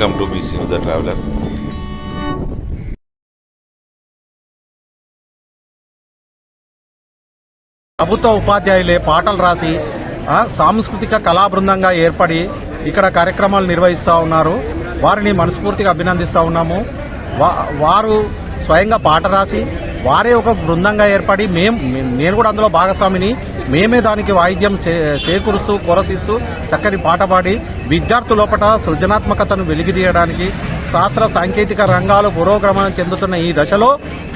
Welcome to BC the traveller ప్రభుత్వ ఉపాధ్యాయులే పాటలు రాసి సాంస్కృతిక కళా బృందంగా ఏర్పడి ఇక్కడ కార్యక్రమాలు నిర్వహిస్తూ ఉన్నారు. వారిని మనస్ఫూర్తిగా అభినందిస్తూ ఉన్నాము. వారు స్వయంగా పాట రాసి వారే ఒక బృందంగా ఏర్పడి మేం నేను కూడా అందులో భాగస్వామిని. మేమే దానికి వాయిద్యం చేకూరుస్తూ కొరసిస్తూ చక్కని పాట పాడి విద్యార్థుల లోపల సృజనాత్మకతను వెలిగితీయడానికి శాస్త్ర సాంకేతిక రంగాలు పురోగమనం చెందుతున్న ఈ దశలో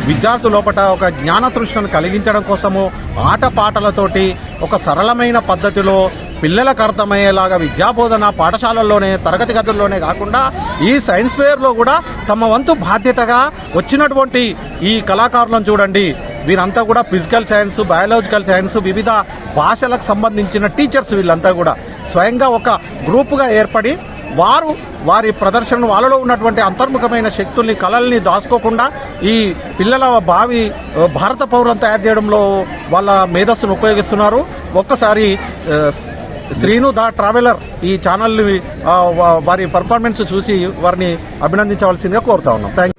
విద్యార్థుల లోపల ఒక జ్ఞాన తృష్ణను కలిగించడం కోసము ఆట పాటలతోటి ఒక సరళమైన పద్ధతిలో పిల్లలకు అర్థమయ్యేలాగా విద్యాబోధన పాఠశాలల్లోనే తరగతి గదుల్లోనే కాకుండా ఈ సైన్స్ ఫేర్లో కూడా తమ వంతు బాధ్యతగా వచ్చినటువంటి ఈ కళాకారులను చూడండి. వీరంతా కూడా ఫిజికల్ సైన్స్ బయాలజికల్ సైన్స్ వివిధ భాషలకు సంబంధించిన టీచర్స్ వీళ్ళంతా కూడా స్వయంగా ఒక గ్రూపుగా ఏర్పడి వారు వారి ప్రదర్శన వాళ్ళలో ఉన్నటువంటి అంతర్ముఖమైన శక్తుల్ని కళల్ని దాచుకోకుండా ఈ పిల్లల భావి భారత పౌరులను తయారు చేయడంలో వాళ్ళ మేధస్సును ఉపయోగిస్తున్నారు. ఒక్కసారి శ్రీను ద ట్రావెలర్ ఈ ఛానల్ని వారి పర్ఫార్మెన్స్ చూసి వారిని అభినందించవలసిందిగా కోరుతా ఉన్నాం. థ్యాంక్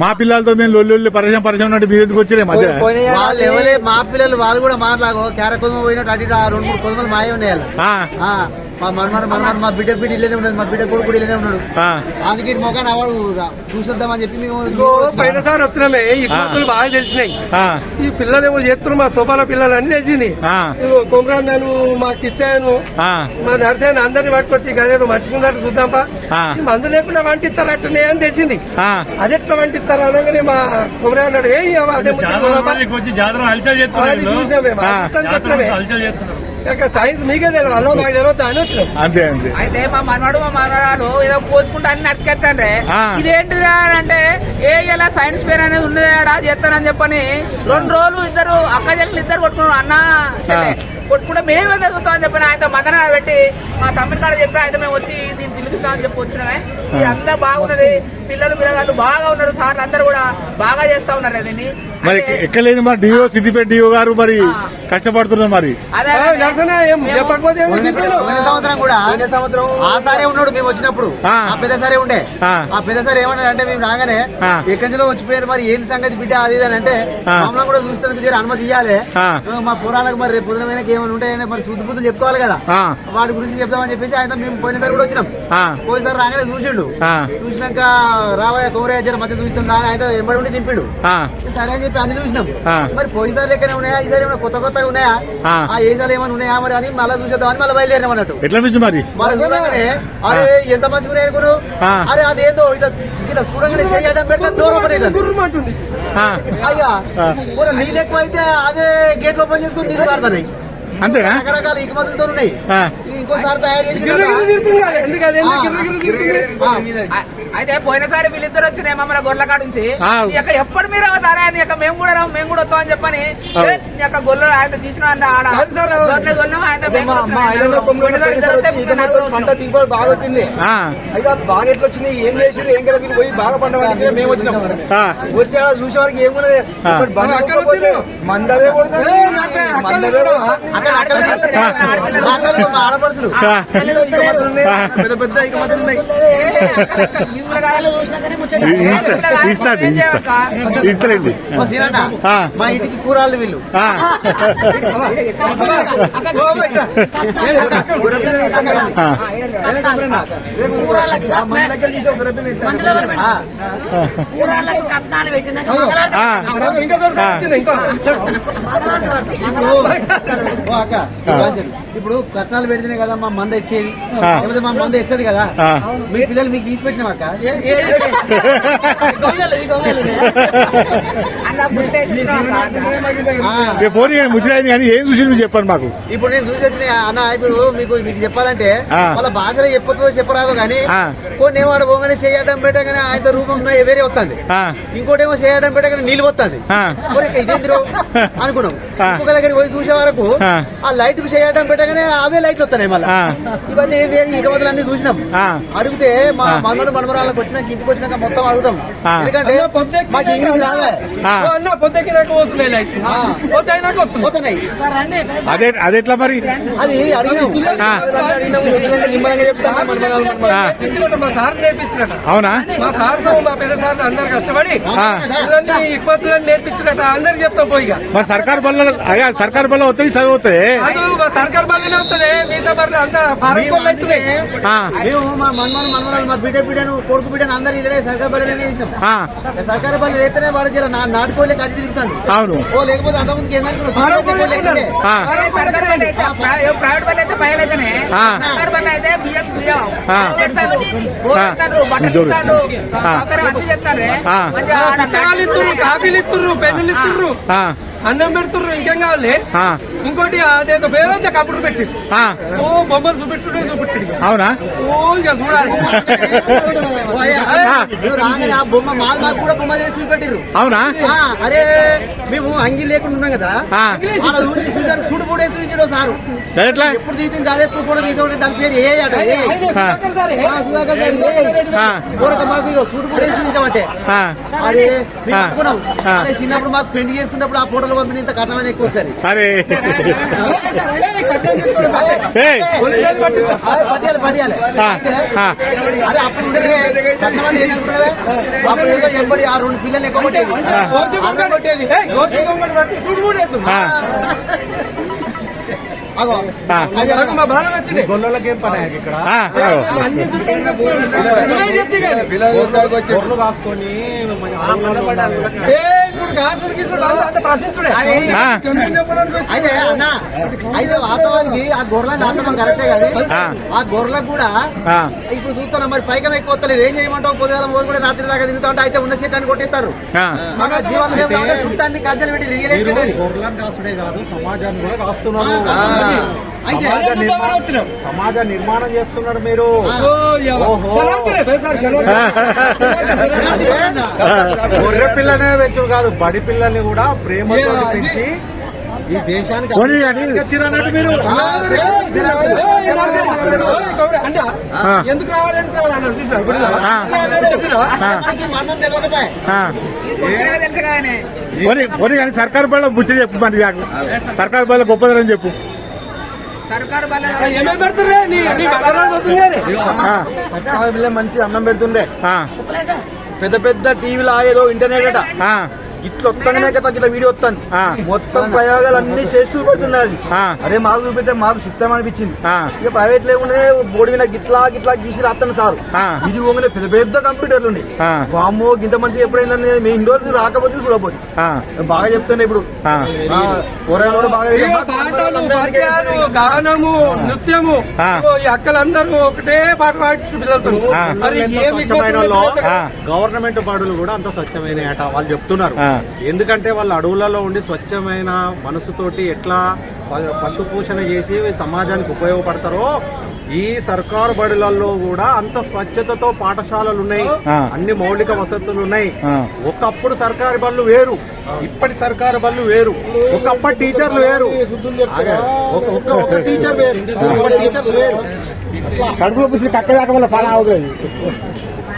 మా పిల్లలతో మేము లొల్లి పరిచయం పరిచయం ఉన్నట్టు మీరు ఎందుకు వచ్చిరే మధ్య? వాళ్ళు ఎవరే మా పిల్లలు వాళ్ళు కూడా మాట్లాగో క్యార కొద్దిమ పోయినట్టు అటు రెండు మూడు కొద్దిమలు మాయే ఉన్నాయి వాళ్ళు. ఆ, ఆ, మా మనమారు మనమారు మా బిడ్డ బిడ్డ ఇల్లనే ఉన్నది మా బిడ్డ కొడుకు కూడా ఇల్లనే ఉన్నాడు. ఆ, అందుకే మొఖాన్ని అవడు చూసొద్దామని చెప్పి మేము పోయినసారి వచ్చినామే ఈ కోతులు బాగా తెలిసినాయి. ఆ, ఈ పిల్లలు ఏమో చేస్తున్నారు మా సోపాల పిల్లలు అన్ని తెలిసింది. ఆ. కొమరాను మా కిష్టాయను ఆ, మా నర్సయ్యను అందరిని పట్టుకొచ్చి గదేదో మంచుకున్నట్టు చూద్దాంపా. మందు లేకుండా వంటిస్తారు అట్టనే అని తెలిసింది. ఆ. అది ఎట్లా వంటిస్తారు అనగానే మా కొమరా అన్నాడు ఏ అదే ముచ్చట సైన్స్ మీకే తెలియదు. అన్న మాకు తెలియదు అని వచ్చినాం అంతే అంతే. అయితే మా మనవాడు మా మనవరాలు ఏదో కోసుకుంటా అన్ని అటుకెత్తాండ్రే ఆ. ఇదేంటిది అని అంటే ఏ ఇలా సైన్స్ ఫేర్ అనేది ఆడ చేస్తానని చెప్పని రెండు రోజులు ఇద్దరు అక్క చెల్లెలు ఇద్దరు కొట్టుకున్నారు అన్న. కొట్టుకుంటే మేము చదువుతాం అని చెప్పి ఆయన మదన పెట్టి మా తమ్ముడి కాడ చెప్పి అయితే మేము వచ్చి దీన్ని పిలుస్తామని చెప్పి వచ్చినామే. ఇది అంతా బాగున్నది పిల్లలు పిల్లగాళ్ళు బాగా ఉన్నారు సార్లు అందరూ కూడా బాగా చేస్తా ఉన్నారు దీన్ని. మరి ఎక్కలేదు మరి డిఓ సిద్దిపేట డిఓ గారు మరి కష్టపడుతున్నారు మరి. ఏం? సంవత్సరం కూడా సంవత్సరం ఆ సారే ఉన్నాడు మేము వచ్చినప్పుడు. ఆ. పెద్ద సారే ఉండే. ఆ. పెద్ద సార్ ఏమన్నాడు అంటే మేము రాగానే. ఎక్కడి నుంచో వచ్చిపోయారు మరి ఏంది సంగతి బిడ్డ అది అని అంటే. మమ్మల్ని కూడా చూస్తే మీరు అనుమతి ఇవ్వాలి. మా పురాణాలకు మరి రేపు పొద్దున ఏమైనా ఉంటాయని మరి శుద్ధి బుద్ధులు చెప్పుకోవాలి కదా. ఆ. వాటి గురించి చెప్దామని చెప్పేసి ఆయన మేము పోయినసారి కూడా వచ్చినాం. ఆ. పోయినసారి రాగానే చూసిండు. ఆ. చూసినాక రావయ్య కోరయ్య జర మధ్య చూస్తుందా అని ఆయన ఎంబడి ఉండి దింపిండు. ఆ, సరే అని చెప్పి అన్ని చూసినాం. మరి పోయినసారి లెక్కనే ఉన్నాయా? ఈసారి ఏమైనా కొత్త కొత్తగా ఉన్నాయా? ఆ. ఏజాలు ఏమైనా ఉన్నాయా మరి అని మళ్ళీ చూసేద్దామని మళ్ళీ బయలుదేరినాం అన్నట్టు. ఎట్లా మించి మరి? మరి చూడగానే అరే ఎంత మంచిగా ఉన్నాయి అనుకున్నావు. అరే అదేందో ఇట్లా ఇట్లా చూడగానే చేయడం పెడితే దూరం అయ్యా మరి నీళ్ళు ఎక్కువ అయితే అదే గేట్ ఓపెన్ చేసుకుని నీళ్ళు కారుతున్నాయి. అంతేనా? రకరకాల ఇకమతులతో ఉన్నాయి. ఇంకోసారి తయారు చేసి గిర్ర గిర్ర గిర్ర గిర్ర అయితే పోయినసారి వీళ్ళిద్దరు వచ్చినాయి మమ్మల్ని గొర్రెల కాడ నుంచి ఎప్పుడు మీరు అవుతారా నీ యొక్క మేము కూడా రాము మేము కూడా వస్తాం అని చెప్పని యొక్క గొల్ల ఆయన తీసిన పంట దిగుబడి బాగా వచ్చింది ఆ, అయితే బాగా ఎట్లా వచ్చినాయి ఏం చేసారు ఏం కదా మీరు పోయి బాగా పంట మేము వచ్చినాం ఆ. వచ్చి అలా చూసే వరకు వచ్చింది. ఏ, మందరే వచ్చింది. ఆడపడుచులు. పెద్ద పెద్ద ఇక మతులు ఉన్నాయి మా ఇంటికి కూరాళ్ళు వీళ్ళు. ఇప్పుడు కట్నాలు పెడితేనే కదా మా మంద ఇచ్చేది మా మంద ఇచ్చది కదా. మీ పిల్లలు మీకు తీసి పెట్టినాం పుట్టే ఫోన్ ముచ్చరైంది కానీ ఏం చూసి మీరు చెప్పండి మాకు ఇప్పుడు నేను చూసి వచ్చిన అన్న ఇప్పుడు మీకు మీకు చెప్పాలంటే. వాళ్ళ భాషలో చెప్పతుందో చెప్పరాదు కానీ. కొన్ని వాడు పోగానే చేయడం పెట్టగానే ఆయన రూపం వేరే వస్తుంది ఇంకోటి ఏమో చేయడం పెట్టగానే నీళ్ళు వస్తుంది. ఇదేంద్రో అనుకున్నాం ఆ. ఇంకొక దగ్గర పోయి చూసే వరకు ఆ. లైట్ చేయడం పెట్టగానే అవే లైట్లు వస్తున్నాయి మళ్ళీ. ఇవన్నీ ఇక మొదలు అన్ని చూసినాం. అడిగితే మా. మనమడు మనమరాళ్ళకి వచ్చినాక ఇంటికి వచ్చినాక మొత్తం అడుగుతాం. ఆ. ఎందుకంటే మాకు ఇంగ్లీష్ రాదా ఆ. ఓ, అన్న పొద్దుకినాక పోతున్నాయి లైట్ వస్తున్నాయి. అదే అదెట్లా మరి? అది అడిగినాం. మా సార్ నేర్పించినట్ట. అవునా? మా సార్ మా పెద్ద సార్ అందరు కష్టపడి ఇబ్బందులను నేర్పించినట్ట అందరికి చెప్తాం పోయిగా మరి సర్కార్ బల్ల అయ్యా సర్కార్ బల్ల వస్తాయి చదువుతాయి మా సర్కార్ బల్లనే వస్తుంది మిగతా బర్రెలు అంతా ఫారెస్ట్ మా మన్మను మన్మరాలు మా బిడ్డ బిడ్డను కొడుకు బిడ్డను అందరు ఇల్లే సర్కార్ బల్లెనే చేసినాం. ఆ, సర్కార్ బల్లె అయితేనే వాడు జర నా నాటుకోలే కట్టి తిరుగుతాడు. అవును. ఓ లేకపోతే అంత ముందుకి ప్రైవేట్ అయితే పైలు అయితేనే ఆ. సర్కారు అయితే బియ్యం బియ్యం. పెడతారు బట్టలు. సౌకర్యం అన్ని చెప్తారు పెన్నులు ఇస్తుర్రు ఆ, అన్నం పెడుతుర్రు ఇంకేం కావాలి? ఇంకోటి అదేదో పేద కంప్యూటర్ పెట్టి. ఓ బొమ్మలు చూపెట్టుడే చూపెట్టాడు ఇక. అవునా? ఓ ఇక చూడాలి. బొమ్మ మా మాకు కూడా బొమ్మ చేసి చూపెట్టిర్రు. అవునా? అరే మేము అంగి లేకుండా ఉన్నాం కదా. చూసారు చూడు పూడేసి చూపించాడు సారు. ఎట్లా? ఎప్పుడు తీతుంది అదే ఎప్పుడు కూడా తీతుంది దాని పేరు ఏ అట మాకు చూడు పూడేసి చూపించామంటే. అరే చిన్నప్పుడు మాకు పెళ్ళి చేసుకున్నప్పుడు ఆ ఫోటోలు పంపిన ఇంత కట్నమైన ఎక్కువ సరే. పడియాలి ఆ, ఆ. అరే అప్పుడు ఎంబడి ఆ రెండు పిల్లలు ఎక్కువ కొట్టేది ఇక్కడ అయితే అన్న అయితే వాస్తవానికి ఆ గొర్రెలకు ఆడటం కరెక్టే కానీ ఆ. గొర్రెలకు కూడా ఇప్పుడు చూస్తున్నా మరి పైకం ఎక్కువ వస్తలేదు ఏం చేయమంటావు? పొద్దుగాల మోరు కూడా రాత్రి దాకా తిరుగుతా ఉంటే అయితే ఉన్న సీటాన్ని కొట్టేస్తారు. మన కావాలి, చుట్టాన్ని కజ్జలు పెట్టి రియల్ ఎస్టేట్ గొర్రెలను కాసుడే కాదు సమాజాన్ని కూడా కాస్తున్నారు. సమాజ నిర్మాణం వచ్చినాం. సమాజ నిర్మాణం చేస్తున్నారు మీరు. గొర్రె పిల్లనే పెంచుడు కాదు బడి పిల్లల్ని కూడా ప్రేమతో పెంచి ఈ దేశానికి మీరు. ఎందుకు రావాలి ఎందుకు అన్నారు ఇప్పుడు కానీ సర్కార్ బల్ల బుచ్చి చెప్పు మరి సర్కార్ బల్ల గొప్పదని చెప్పు. మంచి అన్నం పెడుతుండే ఆ, పెద్ద పెద్ద టీవీలో ఏదో ఇంటర్నెట్ అట. ఇట్లా వస్తానే కదా ఇట్లా వీడియో వస్తాను ఆ. మొత్తం ప్రయోగాలు అన్ని చేసి చూపెడుతుంది అది. అరే మాకు చూపిస్తే మాకు సిద్ధం అనిపించింది. ఇక ప్రైవేట్ లేకుండా బోర్డు మీద గిట్లా గిట్లా గీసి రాస్తాను సార్. ఇది పోగానే పెద్ద పెద్ద కంప్యూటర్లు ఉండే. వామ్మో ఇంత మంచి ఎప్పుడైనా మీ ఇండోర్ రాకపోతే చూడబోదు బాగా చెప్తున్నా ఇప్పుడు. పాటలు గానము నృత్యము. ఈ అక్కలందరూ ఒకటే పాట పాడిస్తూ పిల్లలతో. గవర్నమెంట్ బడులు కూడా అంత స్వచ్ఛమైన వాళ్ళు చెప్తున్నారు. ఎందుకంటే వాళ్ళు అడవులలో ఉండి స్వచ్ఛమైన మనసుతోటి ఎట్లా ప- పశు పోషణ చేసి సమాజానికి ఉపయోగపడతారో ఈ సర్కారు బడులలో కూడా అంత స్వచ్ఛతతో పాఠశాలలు ఉన్నాయి. అన్ని మౌలిక వసతులు ఉన్నాయి. ఒకప్పుడు సర్కారు బళ్ళు వేరు. ఇప్పటి సర్కారు బళ్ళు వేరు. ఒకప్పటి టీచర్లు వేరు. టీచర్ వేరు. టీచర్స్ వేరు. కడుపులో పుచ్చి కక్క దాకా వల్ల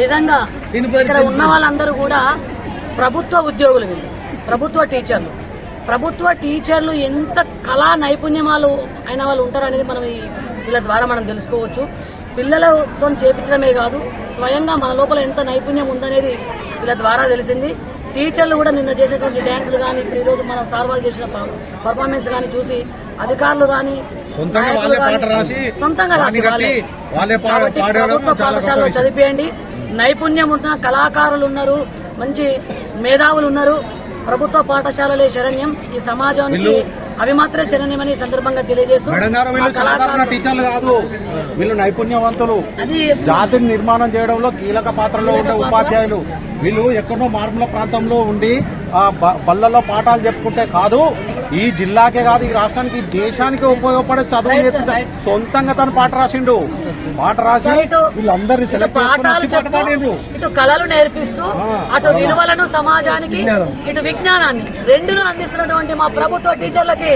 నిజంగా ఇక్కడ ఉన్న వాళ్ళందరూ కూడా ప్రభుత్వ ఉద్యోగులు వీళ్ళు. ప్రభుత్వ టీచర్లు. ప్రభుత్వ టీచర్లు ఎంత కళా నైపుణ్యమాలు అయిన వాళ్ళు ఉంటారనేది మనం ఈ వీళ్ళ ద్వారా మనం తెలుసుకోవచ్చు. పిల్లలతో చేపించడమే కాదు స్వయంగా మన లోపల ఎంత నైపుణ్యం ఉందనేది వీళ్ళ ద్వారా తెలిసింది. టీచర్లు కూడా నిన్న చేసేటువంటి డ్యాన్సులు కానీ ఇప్పుడు ఈరోజు మనం సాల్వాలు చేసిన పర్ఫార్మెన్స్ కానీ చూసి అధికారులు కానీ సొంతంగా రాసి, వాళ్ళే. పాఠశాలలో. చదివేయండి. నైపుణ్యం ఉన్న కళాకారులు ఉన్నారు మంచి మేధావులు ఉన్నారు. ప్రభుత్వ పాఠశాలలే శరణ్యం. ఈ సమాజానికి అవి మాత్రమే శరణ్యమని సందర్భంగా తెలియజేస్తూ టీచర్లు కాదు. వీళ్ళు నైపుణ్యవంతులు. అది జాతిని నిర్మాణం చేయడంలో కీలక పాత్రలో పాత్ర. ఉపాధ్యాయులు. వీళ్ళు ఎక్కడో మార్మల ప్రాంతంలో ఉండి బళ్ళల్లో పాఠాలు చెప్పుకుంటే కాదు ఈ జిల్లాకే కాదు ఈ రాష్ట్రానికి ఈ దేశానికి ఉపయోగపడే చదువు నేర్పుతా-. సొంతంగా తను పాట రాసిండు. పాట రాసి వీళ్ళందరినీ సెలెక్ట్. ఇటు కళలు నేర్పిస్తూ అటు విలువలను సమాజానికి ఇటు విజ్ఞానాన్ని రెండును అందిస్తున్నటువంటి మా ప్రభుత్వ టీచర్లకి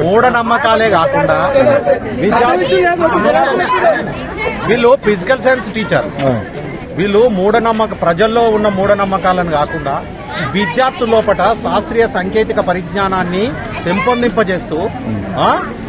మూఢనమ్మకాలే కాకుండా వీళ్ళు ఫిజికల్ సైన్స్ టీచర్ వీళ్ళు మూఢనమ్మక ప్రజల్లో ఉన్న మూఢనమ్మకాలను కాకుండా విద్యార్థుల లోపట శాస్త్రీయ సాంకేతిక పరిజ్ఞానాన్ని పెంపొందింపజేస్తూ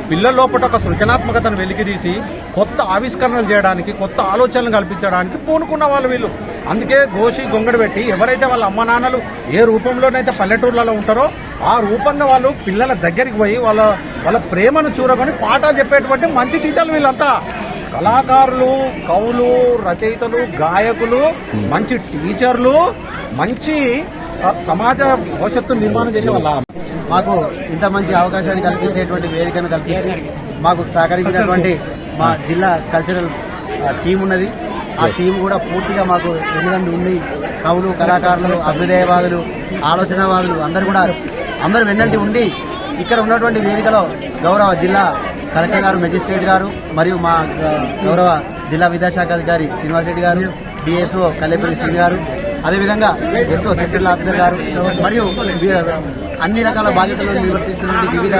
పిల్లల లోపట ఒక సృజనాత్మకతను వెలికితీసి కొత్త ఆవిష్కరణలు చేయడానికి కొత్త ఆలోచనలు కల్పించడానికి పూనుకున్న వాళ్ళు వీళ్ళు. అందుకే గోషి గొంగడు పెట్టి ఎవరైతే వాళ్ళ అమ్మ నాన్నలు ఏ రూపంలోనైతే పల్లెటూర్లలో ఉంటారో ఆ రూపంగా వాళ్ళు పిల్లల దగ్గరికి పోయి వాళ్ళ వాళ్ళ ప్రేమను చూరకొని పాఠాలు చెప్పేటువంటి మంచి టీచర్లు వీళ్ళంతా. కళాకారులు కవులు రచయితలు గాయకులు మంచి టీచర్లు మంచి స- సమాజ భవిష్యత్తు నిర్మాణం చేసే వాళ్ళ మాకు ఇంత మంచి అవకాశాన్ని కల్పించేటువంటి వేదికను కల్పించి మాకు సహకరించినటువంటి మా జిల్లా కల్చరల్ టీం ఉన్నది. ఆ టీం కూడా పూర్తిగా మాకు ఎందుకంటే ఉంది. కవులు కళాకారులు అభ్యుదయవాదులు ఆలోచనవాదులు అందరు కూడా అందరూ వెన్నంటి ఉండి ఇక్కడ ఉన్నటువంటి వేదికలో గౌరవ జిల్లా కలెక్టర్ గారు మెజిస్ట్రేట్ గారు మరియు మా గౌరవ జిల్లా విద్యాశాఖ అధికారి శ్రీనివాస్ రెడ్డి గారు డిఎస్ఓ కల్లేపల్లి శ్రీ గారు అదేవిధంగా ఎస్ఓ సెక్రటరీ ఆఫీసర్ గారు మరియు అన్ని రకాల బాధ్యతలు నిర్వర్తిస్తున్న వివిధ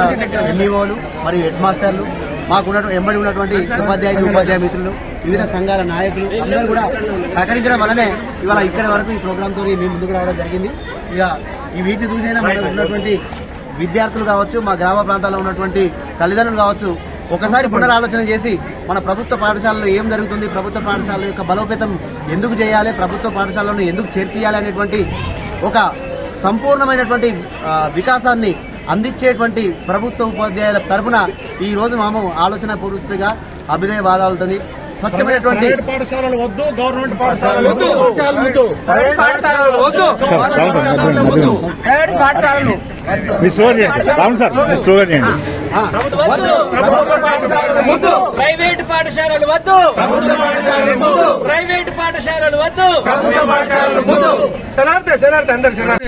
ఎంఈఓలు మరియు హెడ్ మాస్టర్లు మాకు ఎంబడి ఉన్నటువంటి ఉపాధ్యాయులు ఉపాధ్యాయ మిత్రులు వివిధ సంఘాల నాయకులు అందరూ కూడా సహకరించడం వల్లనే ఇవాళ ఇక్కడ వరకు ఈ ప్రోగ్రామ్తో మేము ముందుకు రావడం జరిగింది. ఇక ఈ వీటిని చూసైనా మనకు ఉన్నటువంటి విద్యార్థులు కావచ్చు మా గ్రామ ప్రాంతాల్లో ఉన్నటువంటి తల్లిదండ్రులు కావచ్చు ఒకసారి పునరాలోచన చేసి మన ప్రభుత్వ పాఠశాలలో ఏం జరుగుతుంది ప్రభుత్వ పాఠశాల యొక్క బలోపేతం ఎందుకు చేయాలి ప్రభుత్వ పాఠశాలను ఎందుకు చేర్పియాలి అనేటువంటి ఒక సంపూర్ణమైనటువంటి వికాసాన్ని అందించేటువంటి ప్రభుత్వ ఉపాధ్యాయుల తరపున ఈ రోజు మేము ఆలోచన పూర్తిగా అభ్యుదయ వాదాలతో స్వచ్ఛమైనటువంటి ప్రైవేట్ పాఠశాలలు వద్దు గవర్నమెంట్ పాఠశాలలు వద్దు. ప్రైవేట్ పాఠశాలలు వద్దు. ప్రైవేట్ పాఠశాలలు మీ స్లోగన్ చేయండి. రామ్ సార్ మీ స్లోగన్ చేయండి. ప్రైవేట్ పాఠశాలలు వద్దు. ప్రైవేట్ పాఠశాలలు వద్దు. శనార్థ శనార్థ అందరు శనార్థ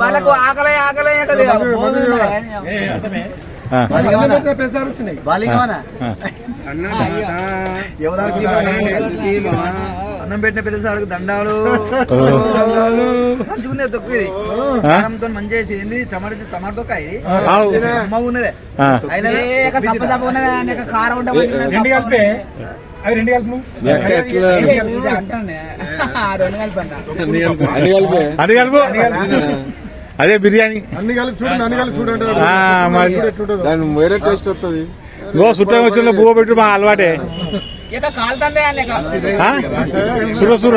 వాళ్ళకు ఆకలి ఆకలి కదా. అన్నం పెట్టిన పెద్ద సార్కు దండాలు. మంచిగుంది తొక్కు ఇది? కారంతో మంచిగా చేసింది టమాటో టమాటో తొక్క ఇది ఆవు. అమ్మగా ఉన్నదే. కారం కలిపి. అవి రెండు కలిపి. రెండు కలిపి. అది బిర్యానీ. అన్ని చూడండి అన్ని చూడండి. ఆ, మరి దాని వేరే టేస్ట్ వస్తుంది. గో సుట్టం వచ్చిన పువ్వు పెట్టు మా అలవాటే? సుర సుర.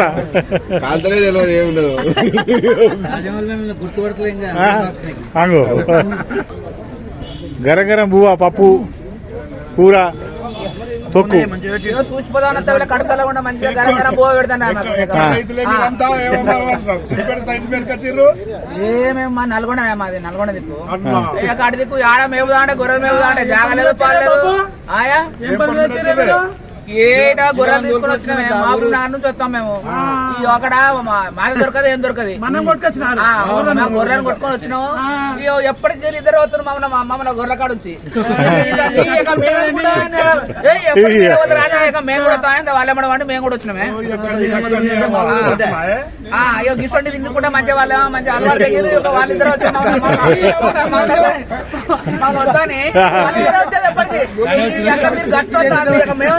కాల్తనే తెలియదు ఏముండదు ఆ? అంగు. గరం గరం బువ్వ పప్పు కూర. తొక్కు. కూడా. ఏమేమి మా నల్గొండ మేము అది నల్గొండ దిక్కు. అటు దిక్కు ఆడ మేపుదా అంటే గొర్రెలు మేపుదా అంటే జాగలేదు పాడలేదు ఆయా? ఏటా గొర్రెలు తీసుకొని వచ్చినామే మా ఊరు నాన్న నుంచి వస్తాం మేము. ఇది ఒకడ మా- మాది దొరకదు ఏం దొరకదు. గొర్రెలు కొట్టుకొని వచ్చినాం. ఇక ఎప్పటికి ఇద్దరు వస్తున్నారు మమ్మల్ని మా అమ్మమ్మ గొర్రెల కాడ నుంచి. మేము కూడా, వీళ్ళు అంటే మేము కూడా కూడా వచ్చినామే. ఆ, అయ్యో గిసండి తినుకుంటే మంచి వాళ్ళ మంచి అలవాటు దగ్గర వాళ్ళిద్దరు వచ్చి మా- వాళ్ళిద్దరు వచ్చేది ఎప్పటికీ? మేము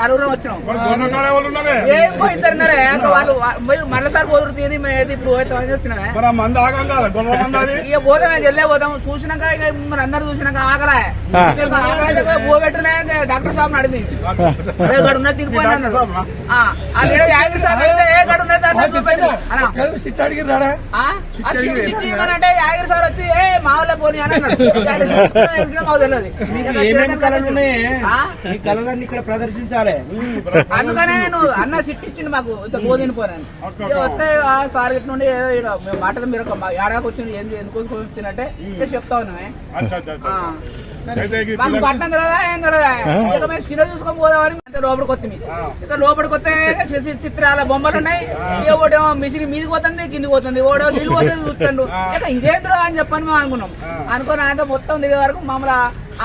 నలుగురం వచ్చినాం. ఏం పోయి ఇద్దరు ఉన్నారే? ఇక వాళ్ళు మీరు మరోసారి పోదురు తీరి మేము ఏది ఇప్పుడు పోతామని వచ్చినామే. ఇక పోదాం మేము చెల్లే పోదాం చూసినాక ఇక అందరు చూసినాక ఆకలే ఆ. ఇక ఆకలి పోబెట్టునే డాక్టర్ సాబ్ అడిగింది అదే గడున్న తిరిగిపోయింది అన్నారు ఆ, ఆ వీడు యాగి సాబ్ అడిగితే ఏ గడున్న యాగిరి సార్ వచ్చి ఏ పోనీ అని అన్నాడు. మాకు తెలియదు ఇక్కడ ప్రదర్శించాలి. అందుకనే నువ్వు అన్న సిట్టి ఇచ్చిండు మాకు. ఇంత పోదిని పోనని వస్తే ఆ సార్ ఇటు నుండి ఏదో ఈడ మేము మాట మీరు ఏడాదికి వచ్చింది ఏంది ఎందుకు వచ్చినట్టే ఇక చెప్తా ఉన్నామే. ఆ. మాకు పట్టణం తెలియదా ఏం తెలియదా ఇక మేము సినిమా చూసుకొని పోదామని అంతే లోపలికి వస్తుంది ఇక లోపలికి వస్తే చిత్రాల బొమ్మలు ఉన్నాయి. ఒకటేమో మిషన్ మీదికి పోతుంది కిందికి పోతుంది. ఓడో నీళ్ళు పోతుంది చూస్తాడు ఇక ఇదేంద్రో అని చెప్పని మేము అనుకున్నాం. అనుకుని ఆయన మొత్తం దిగే వరకు మమ్మల్ని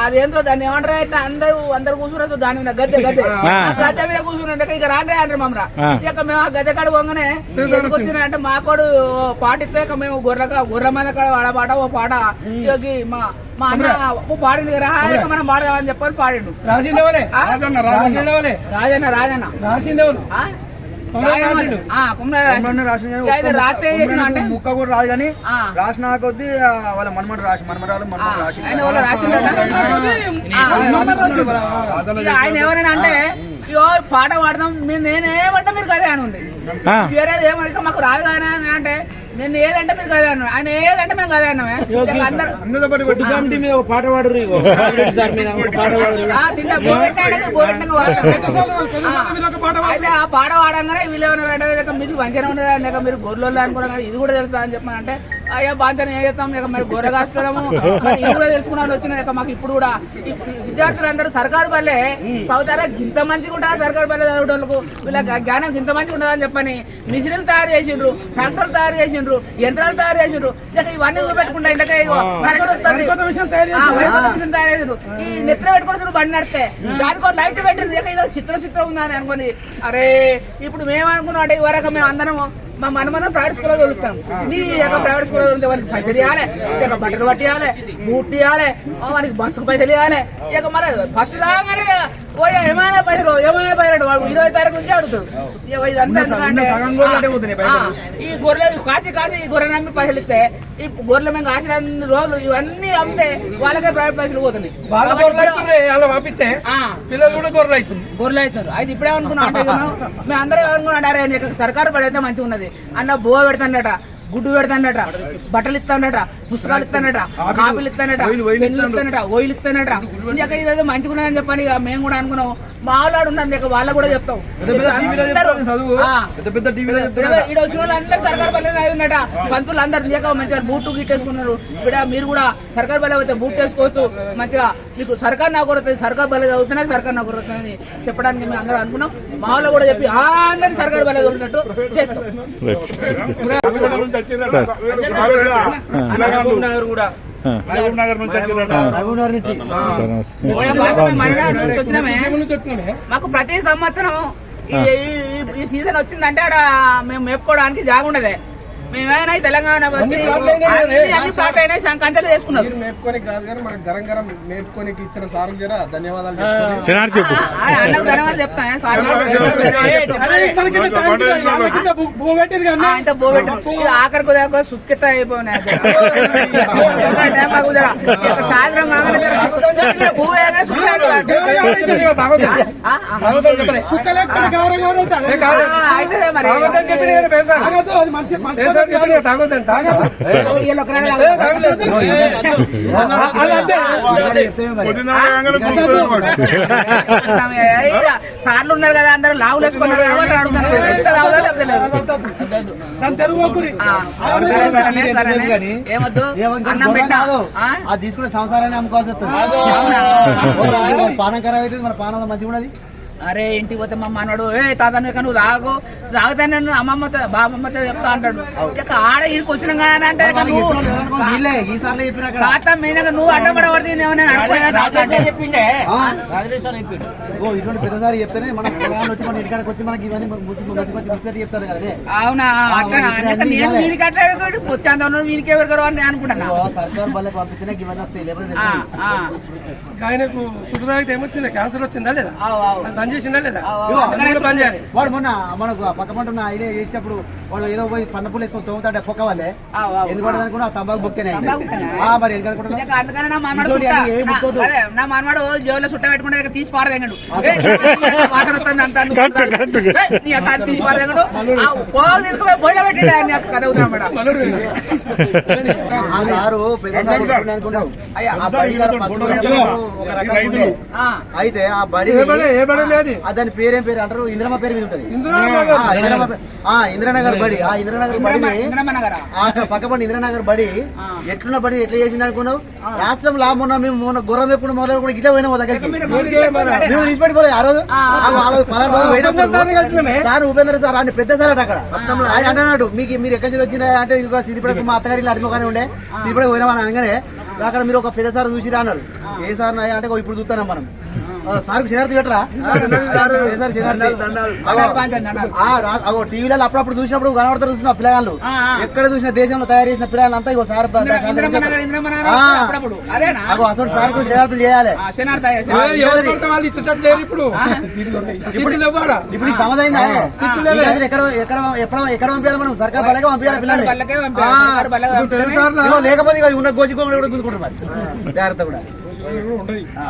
అదేందో దాన్ని ఏమంటారు ఇట్లా అందరూ అందరు కూర్చున్నారు దాని మీద గద్దె గద్దె. గద్దె మీద కూర్చున్నట్టు ఇక రాండి అంటారు మమ్మల్ని. ఇక మేము ఆ గద్దె కాడ పోగానే ఎందుకు అంటే మా కోడు పాటిస్తే ఇక మేము గొర్రె గొర్రె మీద కాడ వాడ పాట. ఓ పాట మా మా అన్న కదా ఇక మనం పాడదామని చెప్పని పాడిండు. రాసిందేవలే ఆ? రాసిందేవలే రాజన్న రాజన్న రాసిందేవలు? రాజన్న ముక్క కూడా రాదు కానీ. రాసిన కొద్దీ వాళ్ళ మనమడు రాసి మనమరాలు ఆ, మనమడు రాసి ఆయన ఎవరైనా అంటే ఇగో పాట పాడదాం మీరు నేనేమంటే మీరు కదే అని ఉంది. వేరేది ఏమన్నా మాకు రాదు కానీ అని అంటే నేను ఏదంటే మీరు కదే ఆయన ఏదంటే మేము కదే అన్నామే అందరు అందరితో పాటు కొట్టి. కమిటీ మీద ఒక పాట పాడరు ఇగో. కామిరెడ్డి సార్ మీద ఒక పాట పాడరు ఆ, గోబెట్టాక వాడతాం. అయితే ఆ పాట వాడంగానే వీళ్ళు మీరు ఉన్నారా లేక మీరు గొర్రెలు అనుకున్నాం కానీ ఇది కూడా తెలుసా అని చెప్పాను అంటే అయ్యా బాధ్యత ఏం చేస్తాం? ఇక మరి గొర్రె కాస్తున్నాము మరి ఇది కూడా తెలుసుకున్నాను వచ్చిన ఇక మాకు ఇప్పుడు కూడా విద్యార్థులందరూ సర్కారు బల్లే చదువుతారా ఇంత మంచిగా ఉంటారా? సర్కారు బల్లే చదివేటోళ్ళకు? వీళ్ళకి జ్ఞానం ఇంత మంచిగా ఉండదని చెప్పని మిషన్లు తయారు చేసిండ్రు ట్రాక్టర్లు తయారు చేసిండ్రు యంత్రాలు తయారు చేసిండ్రు. ఇక ఇవన్నీ చూపెట్టుకుంటా వరికోత మిషన్ తయారు చేసిండ్రు. ఈ నెత్తిన పెట్టుకొని చూడు బండి నడితే దానికో లైట్ పెట్టింది. ఇక ఏదో చిత్ర చిత్రం ఉందని అనుకుని అరే ఇప్పుడు మేము అనుకున్నాం అంటే ఇవరకు మేము అందరం మా మనమనం ప్రైవేట్ స్కూల్లో చదువుతాం. నీ యొక్క ప్రైవేట్ స్కూల్లో చదివితే వానికి పైసలు ఇవ్వాలి ఇక బట్టలు పట్టియాలి బూట్ ఇవ్వాలి వానికి బస్సుకు పైసలు ఇవ్వాలి. ఇక మన ఫస్ట్ రాగానే ఓ ఏమైనా పైసలు ఏమైనా పైసలు వాడు ఇరవై తారీఖు నుంచి అడుగుతాడు ఇదంతా ఎందుకంటే ఈ గొర్రెలు కాచి కాచి ఈ గొర్రె నమ్మి పైసలు ఇస్తే ఈ గొర్రెలు మేము అన్ని రోజులు ఇవన్నీ అమ్మితే వాళ్ళకే ప్రైవేట్ పైసలు పోతున్నాయి. పిల్లలు కూడా గొర్రెలు అవుతుంది గొర్రెలు అవుతున్నారు అయితే ఇప్పుడే అనుకున్నాం అంటే మేము- అందరం అనుకున్నాం సర్కారు పడైతే మంచిగా ఉన్నది అన్న బువ్వ పెడతానట గుడ్డు పెడతానట బట్టలు ఇస్తానట పుస్తకాలు ఇస్తానట కాపీలు ఇస్తానట పెన్నులు ఇస్తానట ఓయిలు ఇస్తానట ఇంక ఇదేదో మంచిగా ఉన్నదని చెప్పని ఇక మేము కూడా అనుకున్నాం మా వాళ్ళు ఉన్నారు ఇక వాళ్ళకు కూడా చెప్తాం. ఇక్కడ వచ్చిన వాళ్ళు అందరూ సర్కార్ బల్లే పంతులు అందరు లేక మంచిగా బూట్ గిట్టేసుకున్నారు. ఇక్కడ మీరు కూడా సర్కార్ బల్లె అయితే బూట్ వేసుకోవచ్చు. మంచిగా మీకు సర్కార్ నౌకరు వస్తుంది సర్కార్ బలే చదువుతున్నాయి సర్కార్ నాకు వస్తుంది చెప్పడానికి మేము అందరం అనుకున్నాం. మా కూడా చెప్పి ఆ అందరినీ సర్కార్ బలే చదువుతున్నట్టు చేస్తాం. కూడా నగర్ నుంచి మాకు ప్రతి సంవత్సరం ఈ ఈ సీజన్ వచ్చిందంటే ఆడ మేము మేపుకోవడానికి జాగుండదే. మేమైనా ఈ తెలంగాణ వచ్చి అన్ని అన్ని పాట అయినాయి సంకంతలు చేసుకున్నారు మీరు మేపుకోనికి రాదు కానీ మనకు గరం గరం మేపుకోనికి ఇచ్చిన సార్ జర ధన్యవాదాలు శనార్ చెప్పు ఆ, అన్నకు ధన్యవాదాలు చెప్తాను సార్ ఇంత బోబెట్టు ఇది ఆఖరికి దాకా అయిపోయినాయి సాయంత్రం కాగానే అయితే మరి సార్లు ఉన్నారు కదా అందరూ కాబట్టి పెట్టా. ఆ? అది తీసుకునే సంసారాన్ని అమ్ముకోవాల్సి వస్తుంది. పానం ఖరాబ్ అయితే మన పానంలో మంచిగా ఉన్నది అరే ఇంటికి పోతే మా అన్నాడు ఏ తాత నువ్వు తాగు? తాగుతాను నేను అమ్మమ్మతో బాబమ్మతో చెప్తా అంటాడు. ఇక ఆడ ఇడికి వచ్చిన కానీ అంటే ఇక నువ్వు వీళ్ళే ఈసారి చెప్పిన అక్కడ తాత మీనగా నువ్వు అడ్డపడబడితే నేను పెద్దసారి చెప్తేనే మన వచ్చి మన ఇంటికాడికి వచ్చి మనకి ఇవన్నీ మంచి మంచి మంచి ముచ్చట్లు చెప్తారు కదా అవునా? అట్లా అందుకే నేను వీనికి అట్లా పొచ్చాంత వీనికి ఎవరు అని సర్కార్ ఇవన్నీ వస్తాయి. ఆయనకు సుఖదాయితే ఏమొచ్చింది? క్యాన్సర్ వచ్చిందా లేదా? బంద్ చేసిందా లేదా? చేయాలి. వాడు మొన్న మనకు పక్క పంట ఇదే చేసేటప్పుడు వాడు ఏదో పోయి పన్న పుల్ల వేసుకొని తోముతాడే పొక్క వాళ్ళే. ఎందుకంటే అనుకున్నా తంబాకు బుక్తేనా? మరి నా మనవాడు జోలో సుట్ట. పెట్టుకుంటే తీసి పారదెంగడు వాటర్ వస్తుంది అంత తీసి పోలు తీసుకుపోయి పెట్టిండే కథ మేడం అయితే ఆ బడి బడి బడి దాని పేరేం పేరు? అంటారు ఇంద్రమ్మ పేరు మీద ఉంటది. ఇంద్రనగర్. ఆ బడి. ఆ ఇంద్రనగర్ ఆ పక్క పండి ఇంద్రనగర్ బడి. ఎట్లున్న బడి ఎట్లా చేసింది అనుకున్నావు? రాష్ట్రం లా మొన్న మేము మొన్న గుర్రం ఎప్పుడు మొదలు కూడా ఇట్లా పోయినా దగ్గరికి. మీరు మేము ఆ రోజు. ఆ. ఆ రోజు పలానా రోజు పోయినప్పుడు సార్ని కలిసినామే. సార్ ఉపేంద్ర సార్ ఆయన పెద్ద సార్ అట అక్కడ. ఆయన అంటున్నాడు మీకు మీరు ఎక్కడి నుంచి వచ్చినా అంటే ఇంకో సిద్దిపేటకు మా అత్తగారి అడుగుగానే ఉండే. సిద్దిపేట పోయినామని అనగానే అక్కడ మీరు ఒక పెద్ద సార్ చూసిరా అన్నారు. ఏ సార్ నాయ అంటే "ఓ, ఇప్పుడు చూస్తాం మనం. సార్కు శనార్థి పెట్టరా అగో. టీవీలలో అప్పుడప్పుడు చూసినప్పుడు కనబడతారు చూసిన పిల్లగాళ్ళు. ఎక్కడ చూసిన దేశంలో తయారు చేసిన పిల్లగాళ్ళంతా ఇగో సార్ అగో అసలు సార్కు శనార్థులు చేయాలి. ఇప్పుడు. ఎక్కడ ఎక్కడ ఎక్కడ ఎక్కడ పంపించాలి మనం? సర్కార్ బల్లగా పంపించాలి ఇదిగో లేకపోతే ఉన్న గోచి కూడా గుంజుకుంటారు జాగ్రత్త కూడా. ఆ.